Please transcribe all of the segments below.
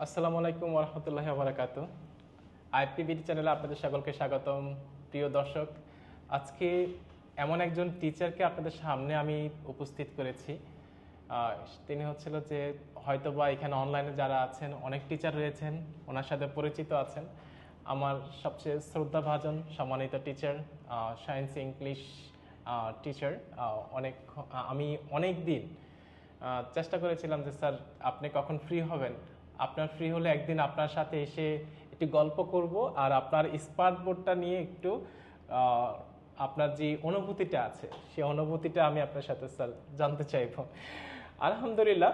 আসসালামু আলাইকুম ওরহামতুল্লাহ বারাকাতু আইপিবিডি চ্যানেলে আপনাদের সকলকে স্বাগতম। প্রিয় দর্শক, আজকে এমন একজন টিচারকে আপনাদের সামনে আমি উপস্থিত করেছি। তিনি হচ্ছিল যে হয়তোবা এখানে অনলাইনে যারা আছেন, অনেক টিচার রয়েছেন, ওনার সাথে পরিচিত আছেন। আমার সবচেয়ে শ্রদ্ধাভাজন সম্মানিত টিচার সায়েন্স ইংলিশ টিচার। অনেক আমি অনেক দিন চেষ্টা করেছিলাম যে, স্যার, আপনি কখন ফ্রি হবেন? আপনার ফ্রি হলে একদিন আপনার সাথে এসে একটু গল্প করব আর আপনার স্মার্ট বোর্ডটা নিয়ে একটু আপনার যে অনুভূতিটা আছে সেই অনুভূতিটা আমি আপনার সাথে স্যার জানতে চাইব। আলহামদুলিল্লাহ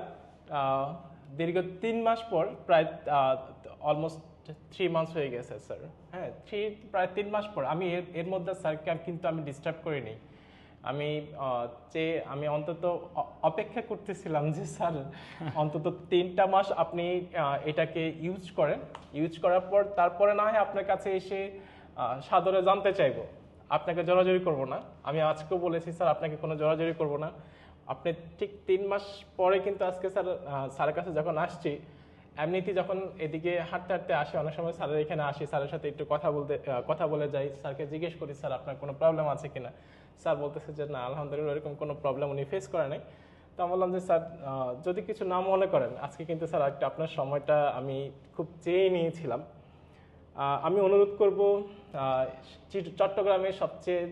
দীর্ঘ তিন মাস পর প্রায় অলমোস্ট থ্রি মান্থস হয়ে গেছে স্যার। হ্যাঁ থ্রি প্রায় তিন মাস পর আমি এর এর মধ্যে স্যারকে কিন্তু আমি ডিস্টার্ব করিনি। আমি যে আমি অন্তত অপেক্ষা করতেছিলাম যে স্যার, অন্তত তিনটা মাস আপনি এটাকে ইউজ করেন। ইউজ করার পর তারপরে না হয় আপনার কাছে এসে সাদরে জানতে চাইব। আপনাকে জড়াজড়ি করব না। আমি আজকেও বলেছি স্যার, আপনাকে কোনো জড়াজড়ি করব না। আপনি ঠিক তিন মাস পরে কিন্তু আজকে স্যার স্যারের কাছে যখন আসছি, এমনিতেই যখন এদিকে হাঁটতে হাঁটতে আসে, অনেক সময় স্যারের এখানে আসি, স্যারের সাথে একটু কথা বলতে কথা বলে যাই, স্যারকে জিজ্ঞেস করি, স্যার, আপনার কোনো প্রবলেম আছে কিনা? স্যার বলতেছে যে, না, আলহামদুলিল্লাহ এরকম কোনো প্রবলেম উনি ফেস করে নাই। তো আমি বললাম যে, স্যার যদি কিছু না মনে করেন, আজকে কিন্তু স্যার একটা আপনার সময়টা আমি খুব চেয়ে নিয়েছিলাম। আমি অনুরোধ করব চট্টগ্রামের সবচেয়ে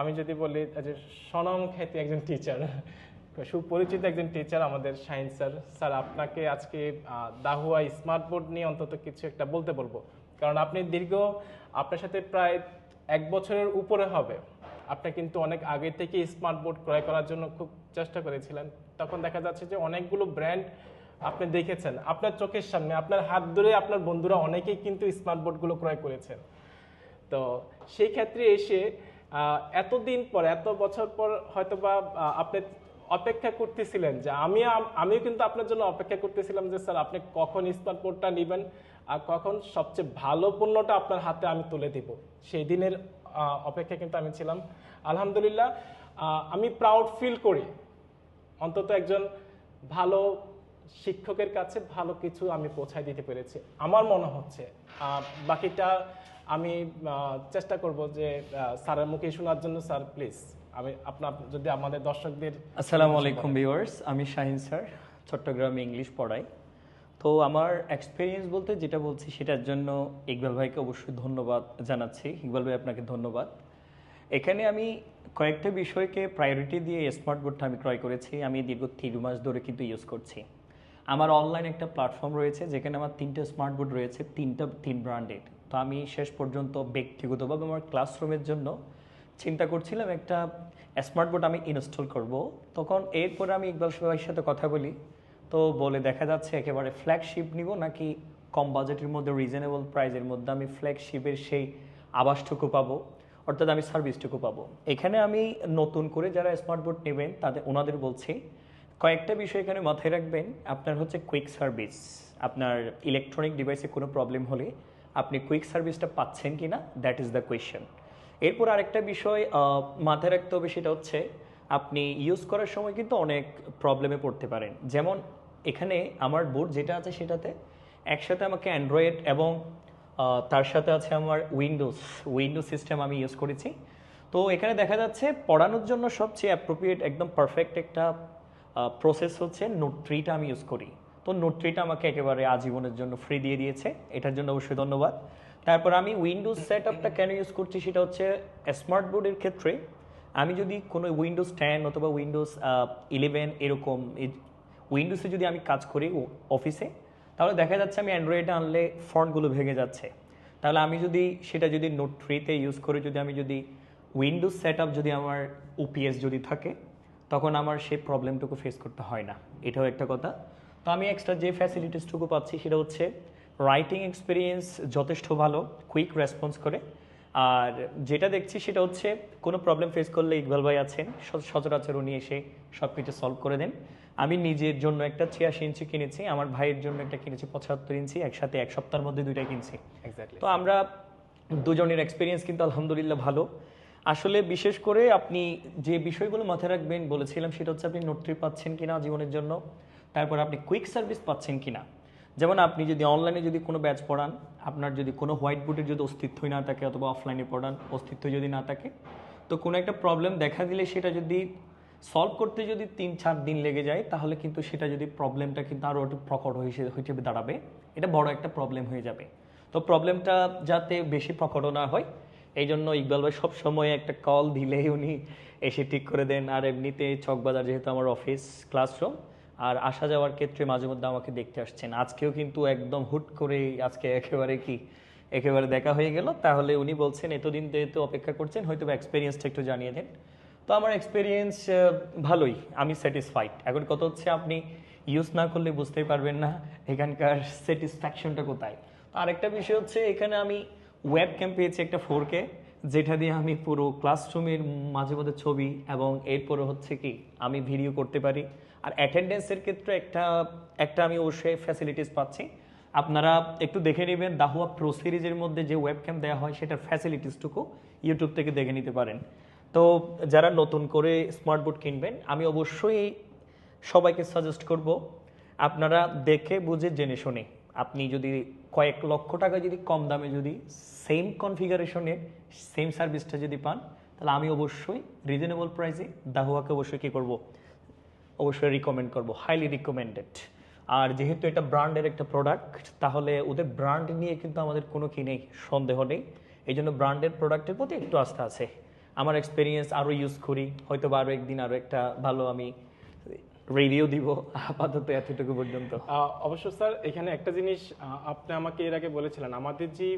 আমি যদি বলি যে স্বনাম খ্যাতি একজন টিচার সুপরিচিত একজন টিচার আমাদের সায়েন্স স্যার। স্যার, আপনাকে আজকে দাহুয়া স্মার্ট বোর্ড নিয়ে অন্তত কিছু একটা বলতে বলব। কারণ আপনি দীর্ঘ, আপনার সাথে প্রায় এক বছরের উপরে হবে। আপনি কিন্তু অনেক আগে থেকে স্মার্ট বোর্ড ক্রয় করার জন্য খুব চেষ্টা করেছিলেন। তখন দেখা যাচ্ছে যে অনেকগুলো ব্র্যান্ড আপনি দেখেছেন। আপনার চোখের সামনে, আপনার হাত ধরে আপনার বন্ধুরা অনেকেই কিন্তু স্মার্ট বোর্ডগুলো ক্রয় করেছেন। তো সেই ক্ষেত্রে এসে এতদিন পর, এত বছর পর হয়তো বা আপনি অপেক্ষা করতেছিলেন যে আমি আমিও কিন্তু আপনার জন্য অপেক্ষা করতেছিলাম যে, স্যার, আপনি কখন স্মার্ট বোর্ডটা নেবেন আর কখন সবচেয়ে ভালো পণ্যটা আপনার হাতে আমি তুলে দিব? সেই দিনের অপেক্ষা কিন্তু আমি ছিলাম। আলহামদুলিল্লাহ আমি প্রাউড ফিল করি। অন্তত একজন ভালো শিক্ষকের কাছে ভালো কিছু আমি পৌঁছায় দিতে পেরেছি। আমার মনে হচ্ছে বাকিটা আমি চেষ্টা করব যে স্যারের মুখে শোনার জন্য, স্যার প্লিজ আমি আপনার, যদি আমাদের দর্শকদের আসসালামু আলাইকুম ভিউয়ার্স আমি শাহিন স্যার, চট্টগ্রামে ইংলিশ পড়াই। তো আমার এক্সপিরিয়েন্স বলতে যেটা বলছি, সেটার জন্য ইকবাল ভাইকে অবশ্যই ধন্যবাদ জানাচ্ছি। ইকবাল ভাই, আপনাকে ধন্যবাদ। এখানে আমি কয়েকটা বিষয়কে প্রায়োরিটি দিয়ে স্মার্ট বোর্ডটা আমি ক্রয় করেছি। আমি দীর্ঘ তিন মাস ধরে কিন্তু ইউজ করছি। আমার অনলাইন একটা প্ল্যাটফর্ম রয়েছে, যেখানে আমার তিনটা স্মার্ট বোর্ড রয়েছে, তিনটা, তিন ব্র্যান্ডেড তো আমি শেষ পর্যন্ত ব্যক্তিগতভাবে আমার ক্লাসরুমের জন্য চিন্তা করছিলাম একটা স্মার্ট বোর্ড আমি ইনস্টল করব। তখন এরপরে আমি ইকবাল ভাইয়ের সাথে কথা বলি। তো বলে দেখা যাচ্ছে একেবারে ফ্ল্যাগশিপ নিব নাকি কম বাজেটের মধ্যে রিজনেবল প্রাইজের মধ্যে আমি ফ্ল্যাগশিপের সেই আবাসটুকু পাবো। অর্থাৎ আমি সার্ভিসটুকু পাবো। এখানে আমি নতুন করে যারা স্মার্ট বোর্ড নেবেন, তাদের, ওনাদের বলছি, কয়েকটা বিষয় এখানে মাথায় রাখবেন। আপনার হচ্ছে কুইক সার্ভিস আপনার ইলেকট্রনিক ডিভাইসে কোনো প্রবলেম হলে আপনি কুইক সার্ভিসটা পাচ্ছেন কি না দ্যাট ইজ দ্য কোয়েশ্চেন এরপর আরেকটা বিষয় মাথায় রাখতে হবে সেটা হচ্ছে, আপনি ইউজ করার সময় কিন্তু অনেক প্রবলেমে পড়তে পারেন। যেমন এখানে আমার বোর্ড যেটা আছে সেটাতে একসাথে আমাকে অ্যান্ড্রয়েড এবং তার সাথে আছে আমার উইন্ডোজ উইন্ডোজ সিস্টেম আমি ইউজ করেছি। তো এখানে দেখা যাচ্ছে পড়ানোর জন্য সবচেয়ে অ্যাপ্রোপ্রিয়েট একদম পারফেক্ট একটা প্রসেস হচ্ছে নোট থ্রিটা আমি ইউজ করি। তো নোট থ্রিটা আমাকে একেবারে আজীবনের জন্য ফ্রি দিয়ে দিয়েছে। এটার জন্য অবশ্যই ধন্যবাদ। তারপর আমি উইন্ডোজ সেট আপটা কেন ইউজ করছি সেটা হচ্ছে স্মার্ট বোর্ডের ক্ষেত্রে আমি যদি কোনো উইন্ডোজ টেন অথবা উইন্ডোজ ইলেভেন এরকম উইন্ডোজে যদি আমি কাজ করি অফিসে তাহলে দেখা যাচ্ছে আমি অ্যান্ড্রয়েডে আনলে ফন্টগুলো ভেঙে যাচ্ছে। তাহলে আমি যদি সেটা যদি নোট থ্রিতে ইউজ করে যদি আমি যদি উইন্ডোজ সেট যদি আমার ওপিএস যদি থাকে, তখন আমার সেই প্রবলেমটুকু ফেস করতে হয় না। এটাও একটা কথা। তো আমি এক্সট্রা যে ফ্যাসিলিটিসটুকু পাচ্ছি সেটা হচ্ছে রাইটিং এক্সপিরিয়েন্স যথেষ্ট ভালো কুইক রেসপন্স করে। আর যেটা দেখছি সেটা হচ্ছে কোনো প্রবলেম ফেস করলে ইকবাল ভাই আছেন সচরাচর উনি এসে সব কিছু সলভ করে দেন। আমি নিজের জন্য একটা ছিয়াশি ইঞ্চি কিনেছি আমার ভাইয়ের জন্য একটা কিনেছি পঁচাত্তর ইঞ্চি একসাথে এক সপ্তাহের মধ্যে দুইটা কিনছি। তো আমরা দুজনের এক্সপিরিয়েন্স কিন্তু আলহামদুলিল্লাহ ভালো। আসলে বিশেষ করে আপনি যে বিষয়গুলো মাথায় রাখবেন বলেছিলাম সেটা হচ্ছে আপনি নোট পাচ্ছেন কিনা জীবনের জন্য তারপর আপনি কুইক সার্ভিস পাচ্ছেন কিনা। যেমন আপনি যদি অনলাইনে যদি কোনো ব্যাচ পড়ান আপনার যদি কোনো হোয়াইট বোর্ডের যদি অস্তিত্বই না থাকে অথবা অফলাইনে পড়ান অস্তিত্ব যদি না থাকে তো কোনো একটা প্রবলেম দেখা দিলে সেটা যদি সলভ করতে যদি তিন চার দিন লেগে যায়, তাহলে কিন্তু সেটা যদি প্রবলেমটা কিন্তু আরও একটু প্রকট হয়ে হিসেবে দাঁড়াবে। এটা বড় একটা প্রবলেম হয়ে যাবে। তো প্রবলেমটা যাতে বেশি প্রকট না হয় এই জন্য ইকবাল ভাই সবসময় একটা কল দিলেই উনি এসে ঠিক করে দেন। আর এমনিতে চকবাজার যেহেতু আমার অফিস, ক্লাসরুম, আর আসা যাওয়ার ক্ষেত্রে মাঝে মধ্যে আমাকে দেখতে আসছেন। আজকেও কিন্তু একদম হুট করে আজকে একেবারে কি, একেবারে দেখা হয়ে গেল। তাহলে উনি বলছেন, এতদিন যেহেতু অপেক্ষা করছেন হয়তো এক্সপিরিয়েন্সটা একটু জানিয়ে দেন। তো আমার এক্সপিরিয়েন্স ভালোই, আমি স্যাটিসফাইড এখন কত হচ্ছে আপনি ইউজ না করলে বুঝতেই পারবেন না এখানকার স্যাটিসফ্যাকশনটা কোথায়। আরেকটা বিষয় হচ্ছে, এখানে আমি ওয়েব ক্যাম্প পেয়েছি একটা ফোর কে যেটা দিয়ে আমি পুরো ক্লাসরুমের মাঝে মধ্যে ছবি এবং এরপরে হচ্ছে কি, আমি ভিডিও করতে পারি। আর অ্যাটেন্ডেন্সের ক্ষেত্রে একটা একটা আমি অবশ্যই ফ্যাসিলিটিস পাচ্ছি। আপনারা একটু দেখে নেবেন দাহুয়া প্রো সিরিজের মধ্যে যে ওয়েব ক্যাম্প দেওয়া হয়, সেটার ফ্যাসিলিটিসটুকু ইউটিউব থেকে দেখে নিতে পারেন। তো যারা নতুন করে স্মার্ট বোর্ড কিনবেন, আমি অবশ্যই সবাইকে সাজেস্ট করব, আপনারা দেখে, বুঝে, জেনে শুনে। আপনি যদি কয়েক লক্ষ টাকা যদি কম দামে যদি সেম কনফিগারেশনে সেম সার্ভিসটা যদি পান, তাহলে আমি অবশ্যই রিজনেবল প্রাইসে দাহুয়াকে অবশ্যই কী করব? অবশ্যই রিকমেন্ড করব হাইলি রিকমেন্ডেড আর যেহেতু এটা ব্র্যান্ডের একটা প্রোডাক্ট তাহলে ওদের ব্র্যান্ড নিয়ে কিন্তু আমাদের কোনো কি নেই, সন্দেহ নেই। এই জন্য ব্র্যান্ডের প্রোডাক্টের প্রতি একটু আস্থা আছে। আমার এক্সপিরিয়েন্স আরও ইউজ করি। হয়তো বা আরও একদিন আরও একটা ভালো আমি রেডিও দিব আপাতত এতটুকু পর্যন্ত। অবশ্য স্যার এখানে একটা জিনিস আপনি আমাকে এর আগে বলেছিলেন আমাদের যে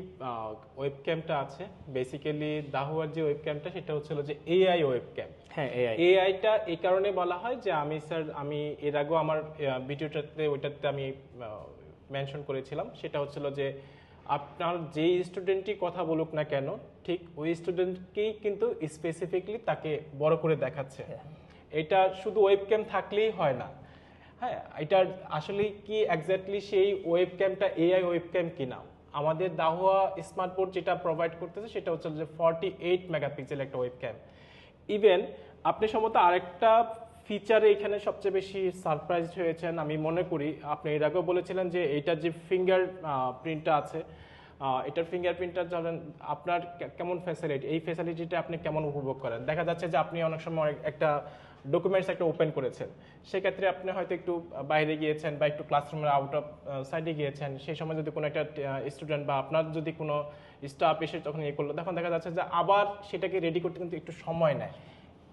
ওয়েব ক্যামটা আছে বেসিক্যালি দাহুয়ার যে ওয়েব ক্যামটা সেটা হচ্ছিল যে এআই ওয়েব ক্যাম হ্যাঁ এআই এআইটা এই কারণে বলা হয় যে আমি স্যার আমি এর আগেও আমার ভিডিওটাতে ওইটাতে আমি মেনশন করেছিলাম। সেটা হচ্ছিল যে আপনার যে স্টুডেন্টই কথা বলুক না কেন ঠিক ওই স্টুডেন্টকেই কিন্তু স্পেসিফিকলি তাকে বড় করে দেখাচ্ছে। এটা শুধু ওয়েব ওয়েবক্যাম থাকলেই হয় না। হ্যাঁ এটা আসলে কি এক্স্যাক্টলি সেই ওয়েব ওয়েবক্যামটা এআই ওয়েব ওয়েবক্যাম কিনা? আমাদের দাহুয়া স্মার্ট বোর্ড যেটা প্রোভাইড করতেছে সেটা হচ্ছে যে ফর্টি এইট মেগাপিক্সেল একটা ওয়েব ওয়েবক্যাম ইভেন আপনি সম্ভবত আরেকটা ফিচারে এখানে সবচেয়ে বেশি সারপ্রাইজ হয়েছেন। আমি মনে করি, আপনি এর আগেও বলেছিলেন যে এইটার যে ফিঙ্গার প্রিন্টটা আছে এটার ফিঙ্গারপ্রিন্টটা ধরেন আপনার কেমন ফ্যাসিলিটি এই ফ্যাসিলিটিটা আপনি কেমন উপভোগ করেন? দেখা যাচ্ছে যে আপনি অনেক সময় একটা ডকুমেন্টস একটা ওপেন করেছেন। সেক্ষেত্রে আপনি হয়তো একটু বাইরে গিয়েছেন বা একটু ক্লাসরুমের আউট অফ সাইডে গিয়েছেন। সেই সময় যদি কোনো একটা স্টুডেন্ট বা আপনার যদি কোনো স্টাফ এসে তখন ইয়ে করল, তখন দেখা যাচ্ছে যে আবার সেটাকে রেডি করতে কিন্তু একটু সময় নেয়।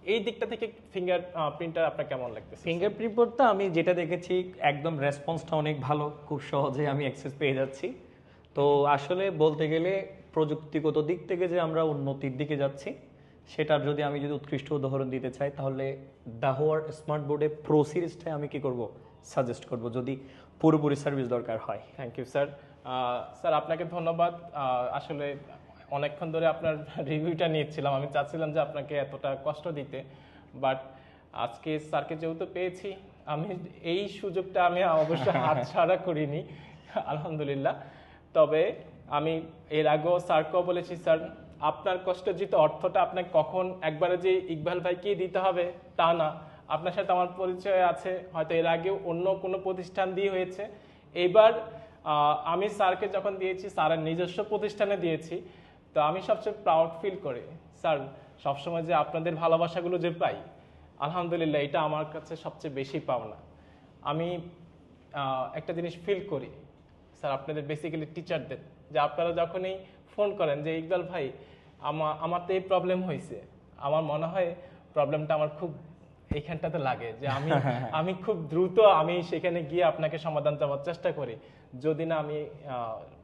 এই দিকটা থেকে ফিঙ্গার প্রিন্টার আপনার কেমন লাগতেছে? ফিঙ্গারপ্রিন্ট বোর্ডটা আমি যেটা দেখেছি একদম রেসপন্সটা অনেক ভালো খুব সহজে আমি অ্যাক্সেস পেয়ে যাচ্ছি। তো আসলে বলতে গেলে প্রযুক্তিগত দিক থেকে যে আমরা উন্নতির দিকে যাচ্ছি সেটার যদি আমি যদি উৎকৃষ্ট উদাহরণ দিতে চাই তাহলে দাহোয়ার স্মার্ট বোর্ডে প্রো সিরিজটাই আমি কি করব? সাজেস্ট করব যদি পুরোপুরি সার্ভিস দরকার হয়। থ্যাংক ইউ স্যার স্যার আপনাকে ধন্যবাদ। আসলে অনেকক্ষণ ধরে আপনার রিভিউটা নিচ্ছিলাম। আমি চাচ্ছিলাম যে আপনাকে এতটা কষ্ট দিতে। বাট আজকে স্যারকে যেহেতু পেয়েছি আমি এই সুযোগটা আমি অবশ্য হাতছাড়া করিনি। আলহামদুলিল্লাহ। তবে আমি এর আগেও স্যারকেও বলেছি স্যার আপনার কষ্ট জিত অর্থটা আপনাকে কখন একবারে যে ইকবাল ভাইকে দিতে হবে তা না। আপনার সাথে আমার পরিচয় আছে হয়তো এর আগেও অন্য কোনো প্রতিষ্ঠান দিয়ে হয়েছে। এবার আমি স্যারকে যখন দিয়েছি স্যারের নিজস্ব প্রতিষ্ঠানে দিয়েছি তো আমি সবচেয়ে প্রাউড ফিল করি। স্যার সবসময় যে আপনাদের ভালোবাসাগুলো যে পাই, আলহামদুলিল্লাহ, এটা আমার কাছে সবচেয়ে বেশি পাওনা। আমি একটা জিনিস ফিল করি। স্যার আপনাদের বেসিক্যালি টিচারদের যে আপনারা যখনই ফোন করেন যে, ইকবাল ভাই আমার আমার তো এই প্রবলেম হয়েছে আমার মনে হয় প্রবলেমটা আমার খুব এইখানটাতে লাগে যে আমি আমি খুব দ্রুত আমি সেখানে গিয়ে আপনাকে সমাধান দেওয়ার চেষ্টা করি। যদি না আমি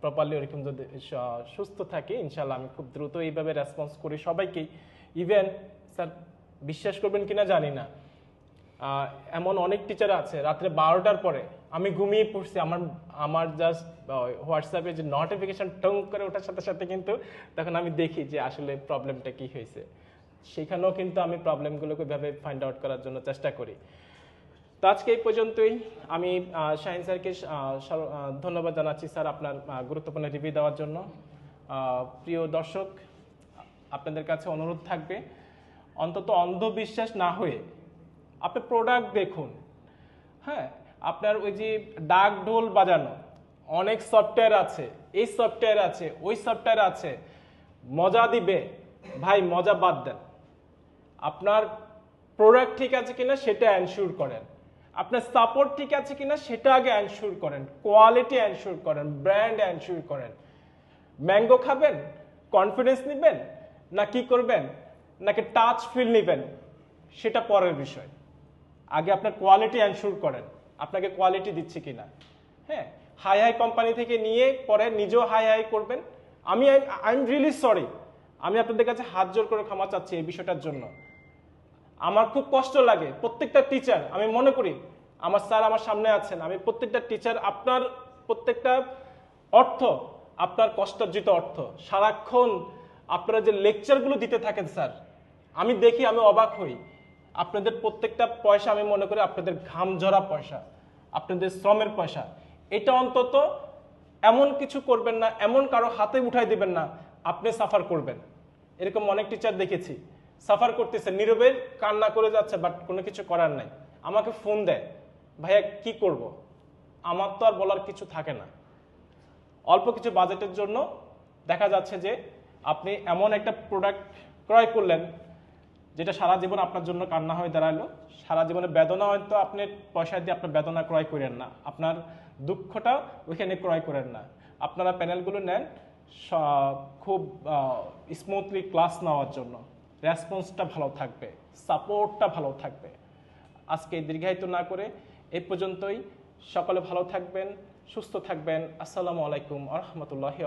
প্রপারলি ওরকম যদি সুস্থ থাকি ইনশাল্লাহ আমি খুব দ্রুত এইভাবে রেসপন্স করি সবাইকেই। ইভেন স্যার বিশ্বাস করবেন কিনা জানি না। এমন অনেক টিচার আছে রাত্রে বারোটার পরে আমি ঘুমিয়ে পড়ছি আমার আমার জাস্ট হোয়াটসঅ্যাপে যে নোটিফিকেশন টং করে ওঠার সাথে সাথে কিন্তু তখন আমি দেখি যে আসলে প্রবলেমটা কি হয়েছে। সেখানেও কিন্তু আমি প্রবলেমগুলোকে ভাবে ফাইন্ড আউট করার জন্য চেষ্টা করি। তো আজকে এই পর্যন্তই। আমি শাহিন স্যারকে ধন্যবাদ জানাচ্ছি স্যার আপনার গুরুত্বপূর্ণ রিভিউ দেওয়ার জন্য। প্রিয় দর্শক, আপনাদের কাছে অনুরোধ থাকবে, অন্তত অন্ধবিশ্বাস না হয়ে আপনি প্রোডাক্ট দেখুন। হ্যাঁ আপনার ওই যে ডাক ঢোল বাজানো, অনেক সফটওয়্যার আছে, এই সফটওয়্যার আছে, ওই সফটওয়্যার আছে, মজা দিবে। ভাই, মজা বাদ দেন। আপনার প্রোডাক্ট ঠিক আছে কিনা সেটা এনশিওর করেন। আপনার সাপোর্ট ঠিক আছে কিনা সেটা আগে এনশিওর করেন। কোয়ালিটি এনশিওর করেন ব্র্যান্ড এনশিওর করেন। ম্যাঙ্গো খাবেন কনফিডেন্স নেবেন, না কি করবেন, নাকি টাচ ফিল নেবেন, সেটা পরের বিষয়। আগে আপনার কোয়ালিটি এনশিওর করেন, আপনাকে কোয়ালিটি দিচ্ছে কিনা। হ্যাঁ হাই হাই কোম্পানি থেকে নিয়ে পরে নিজেও হাই হাই করবেন। আমি আই এম রিয়েলি সরি আমি আপনাদের কাছে হাত জোর করে ক্ষমা চাচ্ছি এই বিষয়টার জন্য। আমার খুব কষ্ট লাগে। প্রত্যেকটা টিচার আমি মনে করি, আমার স্যার আমার সামনে আছেন, আমি প্রত্যেকটা টিচার আপনার প্রত্যেকটা অর্থ, আপনার কষ্টার্জিত অর্থ। সারাক্ষণ আপনারা যে লেকচারগুলো দিতে থাকেন, স্যার, আমি দেখি, আমি অবাক হই। আপনাদের প্রত্যেকটা পয়সা, আমি মনে করি, আপনাদের ঘাম ঝরা পয়সা, আপনাদের শ্রমের পয়সা। এটা অন্তত এমন কিছু করবেন না, এমন কারও হাতে উঠাই দিবেন না, আপনি সাফার করবেন। এরকম অনেক টিচার দেখেছি। সাফার করতেছে, নীরবে কান্না করে যাচ্ছে বাট কোনো কিছু করার নাই। আমাকে ফোন দেয়, ভাইয়া, কি করব? আমার তো আর বলার কিছু থাকে না। অল্প কিছু বাজেটের জন্য দেখা যাচ্ছে যে আপনি এমন একটা প্রোডাক্ট ক্রয় করলেন, যেটা সারা জীবন আপনার জন্য কান্না হয়ে দাঁড়াল। সারা জীবনে বেদনা হয়তো আপনি পয়সা দিয়ে আপনার বেদনা ক্রয় করেন না। আপনার দুঃখটা ওইখানে ক্রয় করেন না। আপনারা প্যানেলগুলো নেন খুব স্মুথলি ক্লাস নেওয়ার জন্য। রেসপন্সটা ভালো থাকবে, সাপোর্টটা ভালো থাকবে। আজকে দীর্ঘায়িত না করে এ পর্যন্তই। সকলে ভালো থাকবেন, সুস্থ থাকবেন। আসসালামু আলাইকুম আ রহমতুল্লাহি